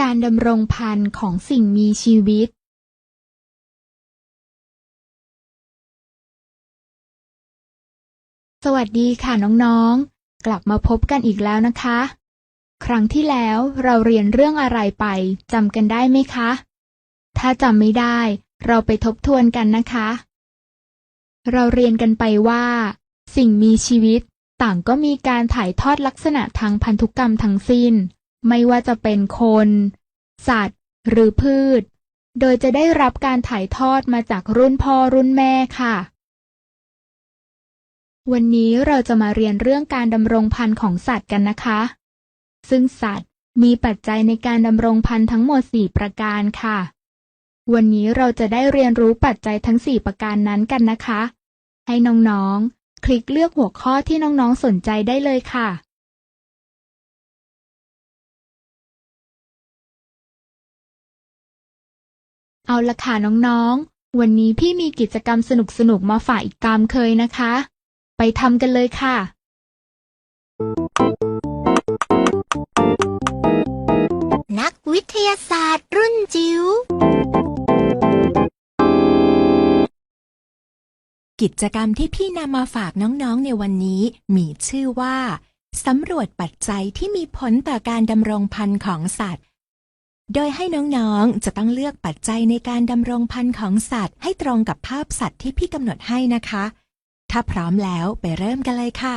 การดำรงพันธุ์ของสิ่งมีชีวิตสวัสดีค่ะน้องๆ กลับมาพบกันอีกแล้วนะคะ ครั้งที่แล้วเราเรียนเรื่องอะไรไปจำกันได้ไหมคะ ถ้าจำไม่ได้เราไปทบทวนกันนะคะ เราเรียนกันไปว่า สิ่งมีชีวิตต่างก็มีการถ่ายทอดลักษณะทางพันธุกรรมทั้งสิ้น ไม่ว่าจะเป็นคน สัตว์ หรือพืช โดยจะได้รับการถ่ายทอดมาจากรุ่นพ่อรุ่นแม่ค่ะ วันนี้เราจะมาเรียนเรื่องการดำรงพันธุ์ของสัตว์กันนะคะ ซึ่งสัตว์มีปัจจัยในการดำรงพันธุ์ทั้งหมด 4 ประการค่ะ วันนี้เราจะได้เรียนรู้ปัจจัยทั้ง 4 ประการนั้นกันนะคะ ให้น้องๆ คลิกเลือกหัวข้อที่น้องๆ สนใจได้เลยค่ะ เอาละค่ะน้องๆ วันนี้พี่มีกิจกรรมสนุกๆ มาฝากอีกตามเคยนะคะ ไปทำกันเลยค่ะ นักวิทยาศาสตร์รุ่นจิ๋ว กิจกรรมที่พี่นำมาฝากน้องๆ ในวันนี้มีชื่อว่า สำรวจปัจจัยที่มีผลต่อการดำรงพันธุ์ของสัตว์ โดยให้น้องๆ จะต้องเลือกปัจจัยในการดำรงพันธุ์ของสัตว์ ให้ตรงกับภาพสัตว์ที่พี่กำหนดให้นะคะ ถ้าพร้อมแล้วไปเริ่มกันเลยค่ะ